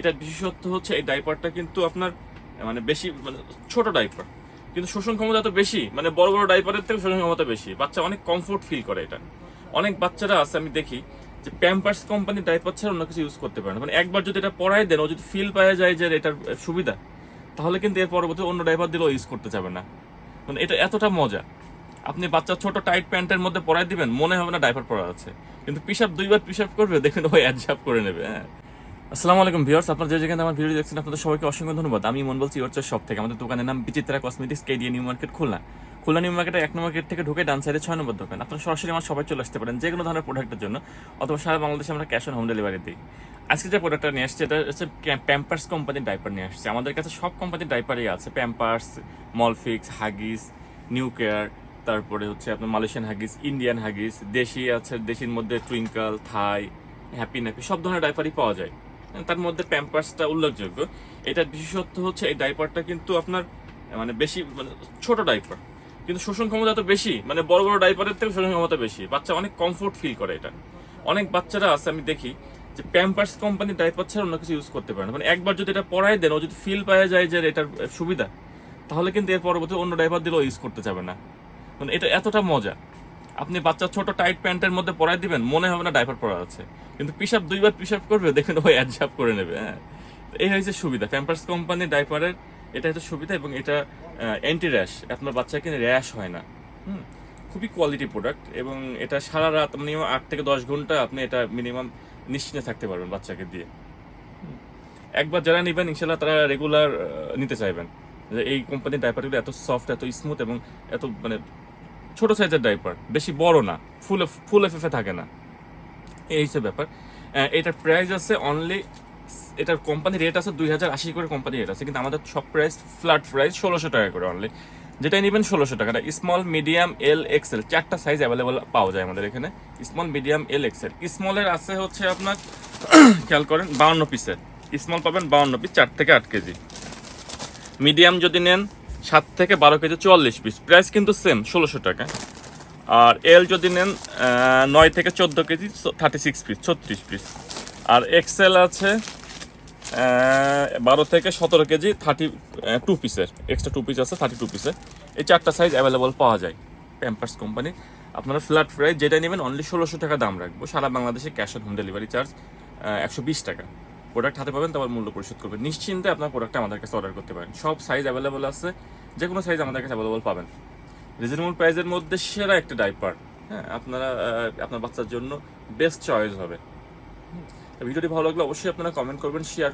এটার বিশেষত্ব হচ্ছে এই ডাইপারটা কিন্তু আপনার মানে বেশি মানে ছোট ডাইপার কিন্তু শোষণ ক্ষমতা এত বেশি মানে বড় বড় ডাইপারের থেকে শোষণ ক্ষমতা বেশি। বাচ্চা অনেক কমফোর্ট ফিল করে এটা। অনেক বাচ্চারা আছে, আমি দেখি, যে প্যাম্পার্স কোম্পানির ডাইপার ছাড়া অন্য কিছু ইউজ করতে পারে না। মানে একবার যদি এটা পরাই দেন, ও যদি ফিল পাওয়া যায় যে এটার সুবিধা, তাহলে কিন্তু এর পরবর্তী অন্য ডাইপার দিলেও ইউজ করতে যাবে না। মানে এটা এতটা মজা। আপনি বাচ্চা ছোট টাইট প্যান্টের মধ্যে পরাই দিবেন, মনে হবে না ডাইপার পরা আছে। কিন্তু পিসাব দুইবার পিসাব করবে, দেখবেন ওই অ্যাডজাপ করে নেবে হ্যাঁ। আসসালামু আলাইকুম ভিউয়ার্স, আপনারা যে যেখানে আমার ভিডিও দেখছেন, আপনাদের সবাইকে অসংখ্য ধন্যবাদ। আমি মন বলছি ইউর শপ থেকে। আমাদের দোকানের নাম Bichitra cosmetics KDA new market Khulna. Khulna new মার্কেটে এক নম্বর গেট থেকে ঢুকে ডান সাইডে ছয় নম্বর দোকান। আপনারা সরাসরি আমার সবাই চলে আসতে পারেন যে কোনো ধরনের প্রোডাক্টের জন্য, অথবা সারা বাংলাদেশে আমরা ক্যাশ অন হোম ডেলিভারি দিই। আজকে যে প্রোডাক্টটা নিয়ে আসছে, এটা হচ্ছে প্যাম্পার্স কোম্পানির ডাইপার নিয়ে আসছে। আমাদের কাছে সব কোম্পানির ডাইপারই আছে। Pampers Molfix Huggies new care তারপরে হচ্ছে আপনার মালয়েশিয়ান হাগিস ইন্ডিয়ান হাগিস দেশি আছে, দেশির মধ্যে টুইঙ্কল থাই হ্যাপি ন্যাপি সব ধরনের ডাইপারই পাওয়া যায়। তার মধ্যে প্যাম্পার্সটা উল্লেখযোগ্য। এটার বিশেষত্ব হচ্ছে এই ডাইপারটা কিন্তু আপনার মানে বেশি মানে ছোট ডাইপার কিন্তু শোষণ ক্ষমতা এত বেশি মানে বড় বড় ডাইপারের থেকে শোষণ ক্ষমতা বেশি। বাচ্চা অনেক কমফোর্ট ফিল করে এটা। অনেক বাচ্চারা আছে, আমি দেখি, যে প্যাম্পার্স কোম্পানির ডাইপার ছাড়া অন্য কিছু ইউজ করতে পারে না। মানে একবার যদি এটা পরাই দেন, ও যদি ফিল পাওয়া যায় যে এটার সুবিধা, তাহলে কিন্তু এর পরবর্তী অন্য ডাইপার দিলেও ইউজ করতে যাবে না। মানে এটা এতটা মজা। আপনি বাচ্চা ছোট টাইট প্যান্টের মধ্যে পরাই দিবেন, মনে হবে না ডাইপার পরা আছে। কিন্তু পিসাব দুইবার পিসাব করবে, দেখবেন ওই অ্যাডজাপ করে নেবে হ্যাঁ। এই হয়েছে সুবিধা। প্যাম্পার্স কোম্পানির ডাইপারের এটা হচ্ছে সুবিধা এবং এটা অ্যান্টি র্যাশ আপনার বাচ্চা কিন্তু র্যাশ হয় না। খুবই কোয়ালিটি প্রোডাক্ট এবং এটা সারা রাত মিনিমাম আট থেকে দশ ঘণ্টা আপনি এটা মিনিমাম নিশ্চিন্তে থাকতে পারবেন বাচ্চাকে দিয়ে। একবার যারা নেবেন ইনশাল্লাহ তারা রেগুলার নিতে চাইবেন। যে এই কোম্পানির ডাইপারগুলো এত সফট এত স্মুথ এবং এত মানে ছোট সাইজের ডাইপার বেশি বড় না ফুল ফুল এফএফে থাকে না। এই হচ্ছে ব্যাপার। এটার প্রাইস আছে অনলি এটার কোম্পানি রেট আছে দুই হাজার আশি করে কোম্পানি রেট আছে, কিন্তু আমাদের সব প্রাইস ফ্ল্যাট প্রাইস ষোলোশো টাকা করে অনলি যেটাই নেবেন ষোলোশো টাকাটা স্মল মিডিয়াম এল এক্সেল চারটা সাইজ অ্যাভেলেবল পাওয়া যায় আমাদের এখানে। স্মল মিডিয়াম এল এক্সেল স্মলের আছে হচ্ছে আপনার, খেয়াল করেন, বাউন্ন পিসের স্মল পাবেন বাউন্ন পিস চার থেকে আট কেজি। মিডিয়াম যদি নেন সাত থেকে বারো কেজি চুয়াল্লিশ পিস প্রাইস কিন্তু সেম ষোলোশো টাকা। আর এল যদি নেন নয় থেকে চোদ্দ কেজি থার্টি সিক্স পিস ছত্রিশ পিস আর এক্সেল আছে বারো থেকে সতেরো কেজি থার্টি টু পিসের এক্সট্রা টু পিস আছে থার্টি টু পিসের এই চারটা সাইজ অ্যাভেলেবল পাওয়া যায় প্যাম্পার্স কোম্পানি আপনারা ফ্ল্যাট প্রাইস যেটা নেবেন অনলি ষোলোশো টাকা দাম রাখব। সারা বাংলাদেশে cash on home delivery charge একশো বিশ টাকা। প্রোডাক্ট হাতে পাবেন, তারপর মূল্য পরিশোধ করবেন। নিশ্চিন্তে আপনার প্রোডাক্টটা আমাদের কাছে অর্ডার করতে পারেন। সব সাইজ অ্যাভেলেবল আছে। যে কোনো সাইজ আমাদের কাছে অ্যাভেলেবল পাবেন রিজনেবল প্রাইসের মধ্যে সেরা একটা ডাইপার হ্যাঁ আপনারা আপনার বাচ্চার জন্য বেস্ট চয়েস হবে। ভিডিওটি ভালো লাগলে অবশ্যই আপনারা কমেন্ট করবেন শেয়ার